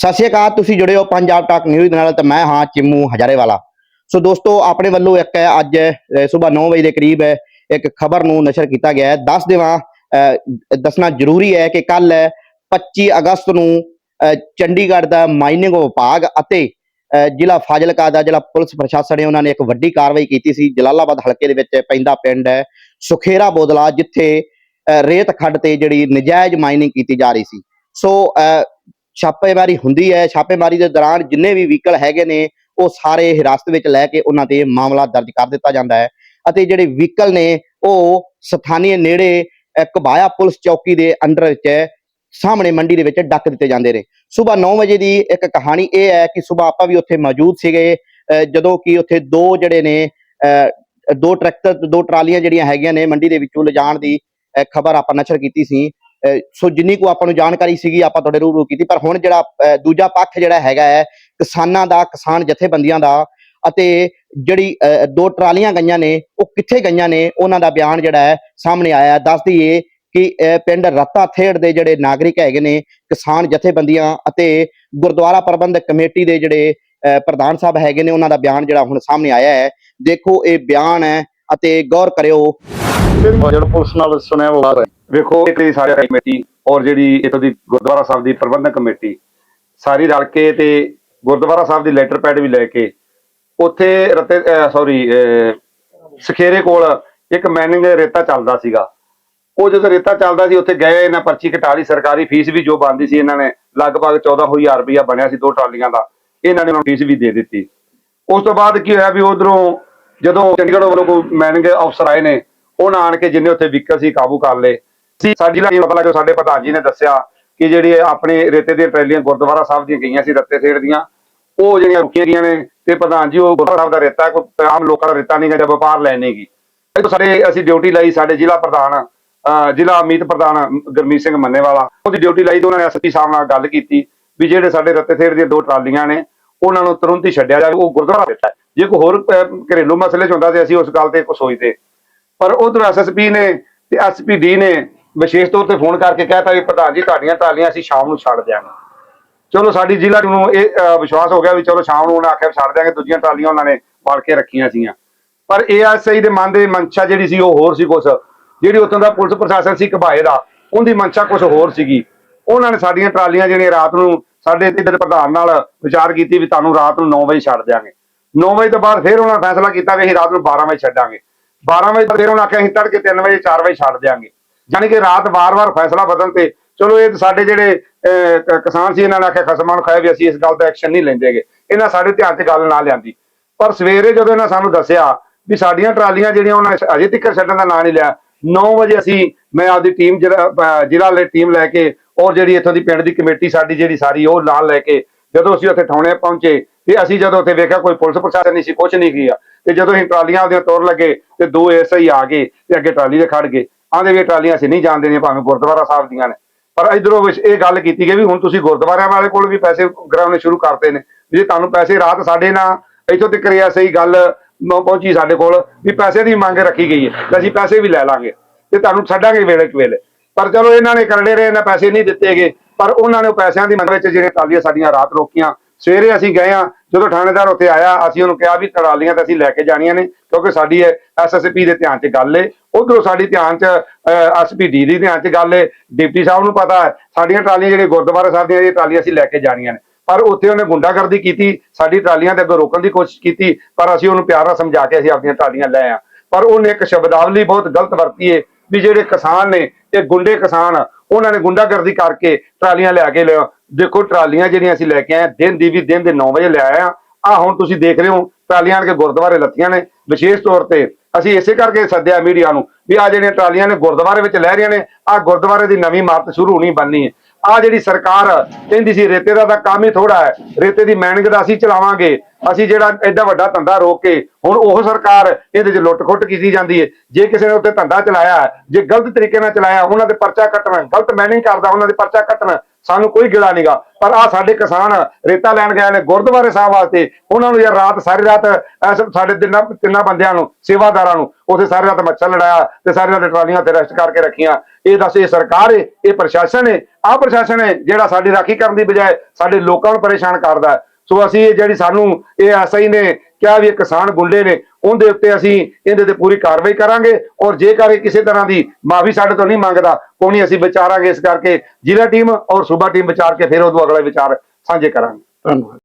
ਸਤਿ ਸ਼੍ਰੀ ਅਕਾਲ, ਤੁਸੀਂ ਜੁੜੇ ਹੋ ਪੰਜਾਬ ਟਾਕ ਨਿਊਜ਼ ਨਾਲ ਤੇ ਮੈਂ ਹਾਂ ਚਿੰਮੂ ਹਜ਼ਾਰੇਵਾਲਾ। ਸੋ ਦੋਸਤੋ, ਆਪਣੇ ਵੱਲੋਂ ਇੱਕ ਹੈ, ਅੱਜ ਸਵੇਰ 9 ਵਜੇ ਦੇ ਕਰੀਬ ਹੈ, ਇੱਕ ਖਬਰ ਨੂੰ ਨਸ਼ਰ ਕੀਤਾ ਗਿਆ ਹੈ। ਦੱਸ ਦੇਵਾਂ ਦੱਸਣਾ ਜ਼ਰੂਰੀ ਹੈ ਕਿ ਕੱਲ 25 ਅਗਸਤ ਨੂੰ ਚੰਡੀਗੜ੍ਹ ਦਾ ਮਾਈਨਿੰਗ ਵਿਭਾਗ ਅਤੇ ਜ਼ਿਲ੍ਹਾ ਫਾਜ਼ਿਲਕਾ ਦਾ ਜ਼ਿਲ੍ਹਾ ਪੁਲਿਸ ਪ੍ਰਸ਼ਾਸਨ ਹੈ ਉਹਨਾਂ ਨੇ ਇੱਕ ਵੱਡੀ ਕਾਰਵਾਈ ਕੀਤੀ ਸੀ। ਜਲਾਲਾਬਾਦ ਹਲਕੇ ਦੇ ਵਿੱਚ ਪੈਂਦਾ ਪਿੰਡ ਹੈ, ਸੁਖੇਰਾ ਬੋਦਲਾ, ਜਿੱਥੇ ਰੇਤ ਖੱਡ ਤੇ ਜਿਹੜੀ ਨਜਾਇਜ਼ ਮਾਈਨਿੰਗ ਕੀਤੀ ਜਾ ਰਹੀ ਸੀ। ਸੋ ਛਾਪੇਮਾਰੀ ਹੁੰਦੀ ਹੈ। ਛਾਪੇਮਾਰੀ ਦੇ ਦੌਰਾਨ ਜਿੰਨੇ ਵੀ ਵਹੀਕਲ ਹੈਗੇ ਨੇ ਉਹ ਸਾਰੇ ਹਿਰਾਸਤ ਵਿੱਚ ਲੈ ਕੇ ਉਹਨਾਂ ਤੇ ਮਾਮਲਾ ਦਰਜ ਕਰ ਦਿੱਤਾ ਜਾਂਦਾ ਹੈ। ਅਤੇ ਜਿਹੜੇ ਵਹੀਕਲ ਨੇ ਉਹ ਸਥਾਨੀ ਨੇੜੇ ਕਬਾਇਆ ਪੁਲਿਸ ਚੌਕੀ ਦੇ ਅੰਡਰ ਵਿੱਚ ਸਾਹਮਣੇ ਮੰਡੀ ਦੇ ਵਿੱਚ ਡੱਕ ਦਿੱਤੇ ਜਾਂਦੇ ਨੇ। ਸਵੇਰ 9 ਵਜੇ ਦੀ ਇੱਕ ਕਹਾਣੀ ਇਹ ਹੈ ਕਿ ਸਵੇਰ ਆਪਾਂ ਵੀ ਉੱਥੇ ਮੌਜੂਦ ਸੀਗੇ। ਅਹ, ਜਦੋਂ ਕਿ ਉੱਥੇ ਦੋ ਜਿਹੜੇ ਨੇ ਅਹ, ਦੋ ਟਰੈਕਟਰ ਦੋ ਟਰਾਲੀਆਂ ਜਿਹੜੀਆਂ ਹੈਗੀਆਂ ਨੇ ਮੰਡੀ ਦੇ ਵਿੱਚੋਂ ਲਿਜਾਣ ਦੀ ਖਬਰ ਆਪਾਂ ਨਸ਼ਰ ਕੀਤੀ ਸੀ। ਸੋ ਜਿੰਨੀ ਕੋ ਆਪਾਂ ਨੂੰ ਜਾਣਕਾਰੀ ਸੀਗੀ ਆਪਾਂ ਤੁਹਾਡੇ ਰੂਬਰੂ ਕੀਤੀ ਪਰ ਹੁਣ ਜਿਹੜਾ ਦੂਜਾ ਪੱਖ ਜਿਹੜਾ ਹੈਗਾ ਹੈ ਕਿਸਾਨਾਂ ਦਾ ਕਿਸਾਨ ਜਥੇਬੰਦੀਆਂ ਦਾ ਅਤੇ ਜਿਹੜੀ ਦੋ ਟਰਾਲੀਆਂ ਗਈਆਂ ਨੇ ਉਹ ਕਿੱਥੇ ਗਈਆਂ ਨੇ ਉਹਨਾਂ ਦਾ ਬਿਆਨ ਜਿਹੜਾ ਹੈ ਸਾਹਮਣੇ ਆਇਆ ਦੱਸ ਦਈਏ ਕਿ ਪਿੰਡ ਰਤਾ ਥੇੜ ਦੇ ਜਿਹੜੇ ਨਾਗਰਿਕ ਹੈਗੇ ਨੇ ਕਿਸਾਨ ਜਥੇਬੰਦੀਆਂ ਅਤੇ ਗੁਰਦੁਆਰਾ ਪ੍ਰਬੰਧਕ ਕਮੇਟੀ ਦੇ ਜਿਹੜੇ ਅਹ, ਪ੍ਰਧਾਨ ਸਾਹਿਬ ਹੈਗੇ ਨੇ ਉਹਨਾਂ ਦਾ ਬਿਆਨ ਜਿਹੜਾ ਹੁਣ ਸਾਹਮਣੇ ਆਇਆ ਹੈ। ਦੇਖੋ ਇਹ ਬਿਆਨ ਹੈ ਅਤੇ ਗੌਰ ਕਰਿਓ। ਪੁਲਿਸ ਨਾਲ ਸੁਣਿਆ ਉਹ ਵੇਖੋ ਇੱਕ ਦੀ ਸਾਰੀ ਕਮੇਟੀ ਔਰ ਜਿਹੜੀ ਇੱਥੋਂ ਦੀ ਗੁਰਦੁਆਰਾ ਸਾਹਿਬ ਦੀ ਪ੍ਰਬੰਧਕ ਕਮੇਟੀ, ਸਾਰੀ ਰਲ ਕੇ ਤੇ ਗੁਰਦੁਆਰਾ ਸਾਹਿਬ ਦੀ ਲੈਟਰ ਪੈਡ ਵੀ ਲੈ ਕੇ, ਉੱਥੇ ਰਤੇ ਸੌਰੀ ਸਖੇਰੇ ਕੋਲ ਇੱਕ ਮੈਨਿੰਗ ਰੇਤਾ ਚੱਲਦਾ ਸੀਗਾ। ਉਹ ਜਦੋਂ ਰੇਤਾ ਚੱਲਦਾ ਸੀ, ਉੱਥੇ ਗਏ ਇਹਨਾਂ ਪਰਚੀ ਕਟਾ ਲਈ, ਸਰਕਾਰੀ ਫੀਸ ਵੀ ਜੋ ਬੰਦੀ ਸੀ ਇਹਨਾਂ ਨੇ, ਲਗਭਗ 14000 ਰੁਪਇਆ ਬਣਿਆ ਸੀ ਦੋ ਟਰਾਲੀਆਂ ਦਾ, ਇਹਨਾਂ ਨੇ ਉਹਨਾਂ ਨੂੰ ਫੀਸ ਵੀ ਦੇ ਦਿੱਤੀ। ਉਸ ਤੋਂ ਬਾਅਦ ਕੀ ਹੋਇਆ ਵੀ ਉਧਰੋਂ ਜਦੋਂ ਚੰਡੀਗੜ੍ਹ ਵੱਲੋਂ ਕੋਈ ਮੈਨਿੰਗ ਅਫਸਰ ਆਏ ਨੇ ਉਹਨਾਂ ਆਣ ਕੇ ਜਿੰਨੇ ਉੱਥੇ ਵਹੀਕਲ ਸੀ ਕਾਬੂ ਕਰ ਲਏ ਸੀ। ਸਾਡੀ ਲੱਗੀ ਪਤਾ ਲੱਗਾ ਸਾਡੇ ਪ੍ਰਧਾਨ ਜੀ ਨੇ ਦੱਸਿਆ ਕਿ ਜਿਹੜੀ ਆਪਣੇ ਰੇਤੇ ਦੀਆਂ ਟਰੈਲੀਆਂ ਗੁਰਦੁਆਰਾ ਸਾਹਿਬ ਦੀਆਂ ਗਈਆਂ ਸੀ ਰੱਤੇ ਥੇੜ ਦੀਆਂ, ਉਹ ਜਿਹੜੀਆਂ ਰੁਕੀਆਂ ਗਈਆਂ ਨੇ ਤੇ ਪ੍ਰਧਾਨ ਜੀ, ਉਹ ਗੁਰਦੁਆਰਾ ਸਾਹਿਬ ਦਾ ਰੇਤਾ ਕੋਈ ਆਮ ਲੋਕਾਂ ਦਾ ਰੇਤਾ ਨਹੀਂ ਗਾ ਜਾਂ ਵਪਾਰ ਲੈਣੇਗੀ ਇਹ ਤੋਂ ਸਾਡੇ ਅਸੀਂ ਡਿਊਟੀ ਲਈ ਸਾਡੇ ਜ਼ਿਲ੍ਹਾ ਪ੍ਰਧਾਨ, ਅਹ, ਜ਼ਿਲ੍ਹਾ ਅਮੀਤ ਪ੍ਰਧਾਨ ਗੁਰਮੀਤ ਸਿੰਘ ਮੰਨੇਵਾਲਾ, ਉਹਦੀ ਡਿਊਟੀ ਲਈ ਤੇ ਉਹਨਾਂ ਨੇ ਐਸਪੀ ਸਾਹਿਬ ਨਾਲ ਗੱਲ ਕੀਤੀ ਵੀ ਜਿਹੜੇ ਸਾਡੇ ਰੱਤੇ ਥੇੜ ਦੀਆਂ ਦੋ ਟਰਾਲੀਆਂ ਨੇ, ਉਹਨਾਂ ਨੂੰ ਤੁਰੰਤ ਹੀ ਛੱਡਿਆ ਜਾਵੇ, ਉਹ ਗੁਰਦੁਆਰਾ ਦਿੱਤਾ ਹੈ। ਜੇ ਕੋਈ ਹੋਰ ਘਰੇਲੂ ਮਸਲੇ ਚ ਹੁੰਦਾ ਤੇ ਅਸੀਂ ਉਸ ਗੱਲ ਤੇ ਕੁਝ ਸੋਚਦੇ। ਪਰ ਉਧਰ ਐਸਐਸਪੀ ਨੇ ਤੇ ਐਸਪੀਡੀ ਨੇ ਵਿਸ਼ੇਸ਼ ਤੌਰ ਤੇ ਫੋਨ ਕਰਕੇ ਕਹਿਤਾ ਵੀ ਪ੍ਰਧਾਨ ਜੀ ਤੁਹਾਡੀਆਂ ਟਰਾਲੀਆਂ ਅਸੀਂ ਸ਼ਾਮ ਨੂੰ ਛੱਡ ਦਿਆਂਗੇ। ਚਲੋ ਸਾਡੀ ਜ਼ਿਲ੍ਹਾ ਨੂੰ ਇਹ ਅਹ, ਵਿਸ਼ਵਾਸ ਹੋ ਗਿਆ ਵੀ ਚਲੋ ਸ਼ਾਮ ਨੂੰ ਉਹਨਾਂ ਆਖਿਆ ਵੀ ਛੱਡ ਦਿਆਂਗੇ ਦੂਜੀਆਂ ਟਰਾਲੀਆਂ ਉਹਨਾਂ ਨੇ ਫੜ ਕੇ ਰੱਖੀਆਂ ਸੀਗੀਆਂ। ਪਰ ਏਐਸਆਈ ਦੇ ਮਨ ਦੇ ਮਨਸ਼ਾ ਜਿਹੜੀ ਸੀ ਉਹ ਹੋਰ ਸੀ ਕੁਛ। ਜਿਹੜੀ ਉੱਥੋਂ ਦਾ ਪੁਲਿਸ ਪ੍ਰਸ਼ਾਸਨ ਸੀ ਘਬਾਏ ਦਾ ਉਹਦੀ ਮਨਸ਼ਾ ਕੁਛ ਹੋਰ ਸੀਗੀ। ਉਹਨਾਂ ਨੇ ਸਾਡੀਆਂ ਟਰਾਲੀਆਂ ਜਿਹੜੀਆਂ ਰਾਤ ਨੂੰ ਸਾਡੇ ਇੱਧਰ ਪ੍ਰਧਾਨ ਨਾਲ ਵਿਚਾਰ ਕੀਤੀ ਵੀ ਤੁਹਾਨੂੰ ਰਾਤ ਨੂੰ 9 ਵਜੇ ਛੱਡ ਦਿਆਂਗੇ। 9 ਵਜੇ ਤੋਂ ਬਾਅਦ ਫਿਰ ਉਹਨਾਂ ਨੇ ਫੈਸਲਾ ਕੀਤਾ ਕਿ ਅਸੀਂ ਰਾਤ ਨੂੰ 12 ਵਜੇ ਛੱਡਾਂਗੇ। 12 ਵਜੇ ਤੋਂ ਫਿਰ ਉਹਨਾਂ ਆਖਿਆ ਅਸੀਂ ਤੜਕੇ 3 ਵਜੇ 4 ਵਜੇ ਛੱਡ ਦਿਆਂਗੇ। ਯਾਨੀ ਕਿ ਰਾਤ ਵਾਰ-ਵਾਰ ਫੈਸਲਾ ਬਦਲਣ ਤੇ ਚਲੋ ਇਹ ਸਾਡੇ ਜਿਹੜੇ ਅਹ, ਕਿਸਾਨ ਸੀ ਇਹਨਾਂ ਨੇ ਆਖਿਆ ਖਸਮਾਂ ਨੂੰ ਖਾਇਆ ਵੀ ਅਸੀਂ ਇਸ ਗੱਲ ਦਾ ਐਕਸ਼ਨ ਨਹੀਂ ਲੈਂਦੇਗੇ। ਇਹਨਾਂ ਸਾਡੇ ਧਿਆਨ 'ਚ ਗੱਲ ਨਾ ਲਿਆਂਦੀ। ਪਰ ਸਵੇਰੇ ਜਦੋਂ ਇਹਨਾਂ ਸਾਨੂੰ ਦੱਸਿਆ ਵੀ ਸਾਡੀਆਂ ਟਰਾਲੀਆਂ ਜਿਹੜੀਆਂ ਉਹਨਾਂ ਅਜੇ ਤੱਕ ਛੱਡਣ ਦਾ ਨਾਂ ਨਹੀਂ ਲਿਆ 9 ਵਜੇ ਅਸੀਂ ਮੈਂ ਆਪਦੀ ਟੀਮ ਜਿਹੜਾ ਜ਼ਿਲ੍ਹਾ ਵਾਲੇ ਟੀਮ ਲੈ ਕੇ ਔਰ ਜਿਹੜੀ ਇੱਥੋਂ ਦੀ ਪਿੰਡ ਦੀ ਕਮੇਟੀ ਸਾਡੀ ਜਿਹੜੀ ਸਾਰੀ ਉਹ ਨਾਲ ਲੈ ਕੇ ਜਦੋਂ ਅਸੀਂ ਉੱਥੇ ਠਾਉਣੇ ਪਹੁੰਚੇ ਤੇ ਅਸੀਂ ਜਦੋਂ ਉੱਥੇ ਵੇਖਿਆ ਕੋਈ ਪੁਲਿਸ ਪ੍ਰਸ਼ਾਸਨ ਨਹੀਂ ਸੀ ਕੁਝ ਨਹੀਂ ਕੀਤਾ ਤੇ ਜਦੋਂ ਅਸੀਂ ਟਰਾਲੀਆਂ ਉਹਦੀਆਂ ਤੋਰ ਲੱਗੇ ਤੇ ਦੋ ਐਸਆਈ ਆ ਗਏ ਤੇ ਅੱਗੇ ਟਰਾਲੀ ਦੇ ਖੜ ਗਏ। ਆਂਦੇ ਵੀ ਇਹ ਟਰਾਲੀਆਂ ਅਸੀਂ ਨਹੀਂ ਜਾਣ ਦੇਣੀਆਂ ਭਾਵੇਂ ਗੁਰਦੁਆਰਾ ਸਾਹਿਬ ਦੀਆਂ ਨੇ। ਪਰ ਇਧਰੋਂ ਵਿੱਚ ਇਹ ਗੱਲ ਕੀਤੀ ਗਈ ਵੀ ਹੁਣ ਤੁਸੀਂ ਗੁਰਦੁਆਰਿਆਂ ਵਾਲੇ ਕੋਲ ਵੀ ਪੈਸੇ ਗਰਾਉਣੇ ਸ਼ੁਰੂ ਕਰਤੇ ਨੇ, ਵੀ ਜੇ ਤੁਹਾਨੂੰ ਪੈਸੇ ਰਾਤ ਸਾਡੇ ਨਾਲ, ਇੱਥੋਂ ਤੱਕ ਰਿਆ ਸਹੀ ਗੱਲ ਪਹੁੰਚੀ ਸਾਡੇ ਕੋਲ, ਵੀ ਪੈਸੇ ਦੀ ਮੰਗ ਰੱਖੀ ਗਈ ਹੈ ਤੇ ਅਸੀਂ ਪੈਸੇ ਵੀ ਲੈ ਲਾਂਗੇ, ਤੇ ਤੁਹਾਨੂੰ ਛੱਡਾਂਗੇ ਵੇਲੇ ਕੁ ਵੇਲੇ। ਪਰ ਚਲੋ ਇਹਨਾਂ ਨੇ ਕਰੜੇ ਰਹੇ, ਇਹਨਾਂ ਪੈਸੇ ਨਹੀਂ ਦਿੱਤੇਗੇ ਪਰ ਉਹਨਾਂ ਨੇ ਉਹ ਪੈਸਿਆਂ ਦੀ ਮੰਗ ਵਿੱਚ ਜਿਹੜੀਆਂ ਟਰਾਲੀਆਂ ਸਾਡੀਆਂ ਰਾਤ ਰੋਕੀਆਂ, ਸਵੇਰੇ ਅਸੀਂ ਗਏ ਆ ਜਦੋਂ ਥਾਣੇਦਾਰ ਉੱਥੇ ਆਇਆ, ਅਸੀਂ ਉਹਨੂੰ ਕਿਹਾ ਵੀ ਟਰਾਲੀਆਂ ਤਾਂ ਅਸੀਂ ਲੈ ਕੇ ਜਾਣੀਆਂ ਨੇ, ਕਿਉਂਕਿ ਸਾਡੀ ਐਸਐਸਪੀ ਦੇ ਧਿਆਨ 'ਚ ਗੱਲ ਏ ਉਧਰੋਂ ਸਾਡੀ ਧਿਆਨ 'ਚ ਐਸਪੀਡੀ ਦੀ ਧਿਆਨ 'ਚ ਗੱਲ ਹੈ ਡਿਪਟੀ ਸਾਹਿਬ ਨੂੰ ਪਤਾ ਹੈ, ਸਾਡੀਆਂ ਟਰਾਲੀਆਂ ਜਿਹੜੇ ਗੁਰਦੁਆਰਾ ਸਾਹਿਬ ਦੀਆਂ, ਇਹ ਟਰਾਲੀਆਂ ਅਸੀਂ ਲੈ ਕੇ ਜਾਣੀਆਂ ਨੇ। ਪਰ ਉੱਥੇ ਉਹਨੇ ਗੁੰਡਾਗਰਦੀ ਕੀਤੀ, ਸਾਡੀ ਟਰਾਲੀਆਂ ਦੇ ਅੱਗੇ ਰੋਕਣ ਦੀ ਕੋਸ਼ਿਸ਼ ਕੀਤੀ, ਪਰ ਅਸੀਂ ਉਹਨੂੰ ਪਿਆਰ ਨਾਲ ਸਮਝਾ ਕੇ ਅਸੀਂ ਆਪਣੀਆਂ ਟਰਾਲੀਆਂ ਲੈ ਆ ਪਰ ਉਹਨੇ ਇੱਕ ਸ਼ਬਦਾਵਲੀ ਬਹੁਤ ਗਲਤ ਵਰਤੀ ਏ, ਵੀ ਜਿਹੜੇ ਕਿਸਾਨ ਨੇ, ਇਹ ਗੁੰਡੇ ਕਿਸਾਨ, ਉਹਨਾਂ ਨੇ ਗੁੰਡਾਗਰਦੀ ਕਰਕੇ ਟਰਾਲੀਆਂ ਲੈ ਕੇ ਲਿਆ ਦੇਖੋ, ਟਰਾਲੀਆਂ ਜਿਹੜੀਆਂ ਅਸੀਂ ਲੈ ਕੇ ਆਏ ਦਿਨ ਦੀ ਵੀ ਦਿਨ ਦੇ 9 ਵਜੇ ਲੈ ਆਏ ਆ ਆ ਹੁਣ ਤੁਸੀਂ ਦੇਖ ਰਹੇ ਹੋ ਟਰਾਲੀਆਂ ਆਣ ਕੇ ਗੁਰਦੁਆਰੇ ਲੱਥੀਆਂ ਨੇ, ਵਿਸ਼ੇਸ਼ ਤੌਰ ਤੇ ਅਸੀਂ ਇਸੇ ਕਰਕੇ ਸੱਦਿਆ ਮੀਡੀਆ ਨੂੰ ਵੀ ਆ ਜਿਹੜੀਆਂ ਟਰਾਲੀਆਂ ਨੇ ਗੁਰਦੁਆਰੇ ਵਿੱਚ ਲੈ ਰਹੀਆਂ ਨੇ ਆ ਗੁਰਦੁਆਰੇ ਦੀ ਨਵੀਂ ਇਮਾਰਤ ਸ਼ੁਰੂ ਹੋਣੀ ਬਣਨੀ ਹੈ। ਆ ਜਿਹੜੀ ਸਰਕਾਰ ਕਹਿੰਦੀ ਸੀ, ਰੇਤੇ ਦਾ ਤਾਂ ਕੰਮ ਹੀ ਥੋੜਾ ਹੈ, ਰੇਤੇ ਦੀ ਮੈਨਿੰਗ ਦਾ ਅਸੀਂ ਚਲਾਵਾਂਗੇ, ਅਸੀਂ ਜਿਹੜਾ ਐਡਾ ਵੱਡਾ ਧੰਦਾ ਰੋਕ ਕੇ, ਹੁਣ ਉਹ ਸਰਕਾਰ ਇਹਦੇ 'ਚ ਲੁੱਟ-ਖੁੱਟ ਕੀਤੀ ਜਾਂਦੀ ਹੈ। ਜੇ ਕਿਸੇ ਨੇ ਉੱਤੇ ਧੰਦਾ ਚਲਾਇਆ, ਜੇ ਗਲਤ ਤਰੀਕੇ ਨਾਲ ਚਲਾਇਆ, ਉਹਨਾਂ ਦੇ ਪਰਚਾ ਕੱਟਣਾ, ਗਲਤ ਮੈਨਿੰਗ ਕਰਦਾ, ਉਹਨਾਂ ਦੇ ਪਰਚਾ ਕੱਟਣਾ ਸਾਨੂੰ ਕੋਈ ਗਿਲਾ ਨਹੀਂਗਾ ਪਰ ਆ ਸਾਡੇ ਕਿਸਾਨ ਰੇਤਾ ਲੈਣ ਗਏ ਨੇ ਗੁਰਦੁਆਰੇ ਸਾਹਿਬ ਵਾਸਤੇ। ਉਹਨਾਂ ਨੂੰ ਯਾਰ ਰਾਤ ਸਾਰੀ ਰਾਤ ਸਾਡੇ ਤਿੰਨਾਂ ਤਿੰਨਾਂ ਬੰਦਿਆਂ ਨੂੰ, ਸੇਵਾਦਾਰਾਂ ਨੂੰ, ਉਥੇ ਸਾਰੀ ਰਾਤ ਮੱਛਰ ਲੜਾਇਆ ਤੇ ਸਾਰੀ ਰਾਤ ਟਰਾਲੀਆਂ ਤੇ ਰੈਸਟ ਕਰਕੇ ਰੱਖੀਆਂ। ਇਹ ਦੱਸ, ਇਹ ਸਰਕਾਰ ਏ, ਇਹ ਪ੍ਰਸ਼ਾਸਨ ਏ। ਆ ਪ੍ਰਸ਼ਾਸਨ ਏ ਜਿਹੜਾ ਸਾਡੀ ਰਾਖੀ ਕਰਨ ਦੀ ਬਜਾਏ ਸਾਡੇ ਲੋਕਾਂ ਨੂੰ ਪਰੇਸ਼ਾਨ ਕਰਦਾ। ਸੋ ਅਸੀਂ ਇਹ ਜਿਹੜੀ ਸਾਨੂੰ ਇਹ ਐਸਆਈ ਨੇ ਕਿਹਾ ਵੀ ਇਹ ਕਿਸਾਨ ਗੁੰਡੇ ਨੇ, ਉਹਦੇ ਉੱਤੇ ਅਸੀਂ ਇਹਦੇ ਤੇ ਪੂਰੀ ਕਾਰਵਾਈ ਕਰਾਂਗੇ ਔਰ ਜੇਕਰ ਇਹ ਕਿਸੇ ਤਰ੍ਹਾਂ ਦੀ ਮਾਫੀ ਸਾਡੇ ਤੋਂ ਨਹੀਂ ਮੰਗਦਾ, ਕੋਈ ਨਹੀਂ ਅਸੀਂ ਵਿਚਾਰਾਂਗੇ ਇਸ ਕਰਕੇ ਜ਼ਿਲ੍ਹਾ ਟੀਮ ਔਰ ਸੂਬਾ ਟੀਮ ਵਿਚਾਰ ਕੇ ਫਿਰ ਉਹ ਤੋਂ ਅਗਲੇ ਵਿਚਾਰ ਸਾਂਝੇ ਕਰਾਂਗੇ। ਧੰਨਵਾਦ।